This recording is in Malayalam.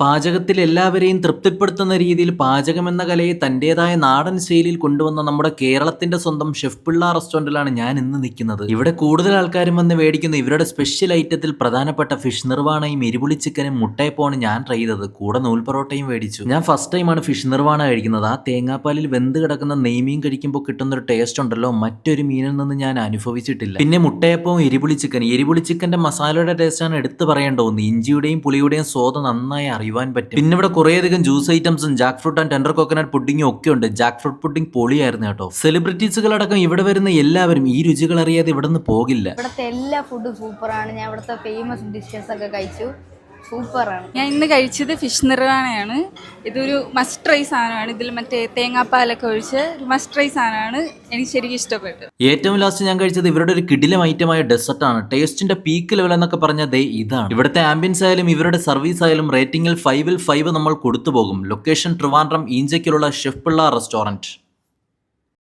പാചകത്തിൽ എല്ലാവരെയും തൃപ്തിപ്പെടുത്തുന്ന രീതിയിൽ പാചകം എന്ന കലയെ തന്റെതായ നാടൻ ശൈലിയിൽ കൊണ്ടുവന്ന നമ്മുടെ കേരളത്തിന്റെ സ്വന്തം ഷെഫ് പിള്ള റെസ്റ്റോറന്റിലാണ് ഞാൻ ഇന്ന് നിൽക്കുന്നത്. ഇവിടെ കൂടുതൽ ആൾക്കാരും വന്ന് മേടിക്കുന്ന. ഇവരുടെ സ്പെഷ്യൽ ഐറ്റത്തിൽ പ്രധാനപ്പെട്ട ഫിഷ് നിർവാണയും എരിപുളി ചിക്കനും മുട്ടയപ്പമാണ് ഞാൻ ട്രൈ ചെയ്തത്. കൂടെ നൂൽ പൊറോട്ടയും മേടിച്ചു. ഞാൻ ഫസ്റ്റ് ടൈമാണ് ഫിഷ് നിർവാണ കഴിക്കുന്നത്. ആ തേങ്ങാപ്പാലിൽ വെന്ത് കിടക്കുന്ന നെയ്മീൻ കഴിക്കുമ്പോൾ കിട്ടുന്ന ഒരു ടേസ്റ്റ് ഉണ്ടല്ലോ. മറ്റൊരു മീനിൽ നിന്ന് ഞാൻ അനുഭവിച്ചിട്ടില്ല. പിന്നെ മുട്ടയപ്പവും എരിപുളി ചിക്കൻ എരിപുളി ചിക്കന്റെ മസാലയുടെ ടേസ്റ്റാണ് എടുത്തു പറയേണ്ട ഒന്ന്. ഇഞ്ചിയുടെയും പുളിയുടെയും സ്വാദ് നന്നായി അറിയുവാൻ പറ്റും. പിന്നെ ഇവിടെ കുറേയധികം ജ്യൂസ് ഐറ്റംസും jackfruit and tender coconut പുഡിങ്ങും ഒക്കെ ഉണ്ട്. ജാക്ക് ഫ്രൂട്ട് പുഡിംഗ് പൊളിയായിരുന്നു കേട്ടോ. സെലിബ്രിറ്റീസുകളടക്കം ഇവിടെ വരുന്ന എല്ലാവരും ഈ രുചികൾ അറിയാതെ ഇവിടെ നിന്ന് പോകില്ല. ഇവിടുത്തെ എല്ലാ ഫുഡും സൂപ്പറാണ് ഞാൻ ഇവിടുത്തെ ഫേമസ് ഡിഷസ് ഒക്കെ കഴിച്ചു. സൂപ്പറാണ്. ഞാൻ ഇന്ന് കഴിച്ചത് ഫിഷ് നിർവാണയാണ് ഇതൊരു മസ്റ്റ് ട്രൈ സാധനമാണ്. ഇതിൽ മറ്റേ തേങ്ങാപ്പാലൊക്കെ ഒഴിച്ച് ഒരു മസ്റ്റ് ട്രൈ സാധനമാണ്. എനിക്ക് ശരിക്കും ഇഷ്ടപ്പെട്ടു ഏറ്റവും ലാസ്റ്റ് ഞാൻ കഴിച്ചത് ഇവരുടെ ഒരു കിടിലം ഐറ്റമായ ഡെസർട്ടാണ് ആണ്. ടേസ്റ്റിന്റെ പീക്ക് ലെവൽ എന്നൊക്കെ പറഞ്ഞ ദേ ഇതാണ്. ഇവിടുത്തെ ആംബിയൻസ് ആയാലും ഇവരുടെ സർവീസ് ആയാലും റേറ്റിംഗിൽ ഫൈവിൽ ഫൈവ് നമ്മൾ കൊടുത്തു പോകും. ലൊക്കേഷൻ ട്രിവാൻഡ്രം ഈഞ്ചയ്ക്കുള്ള ഷെഫ് പിള്ള റെസ്റ്റോറന്റ്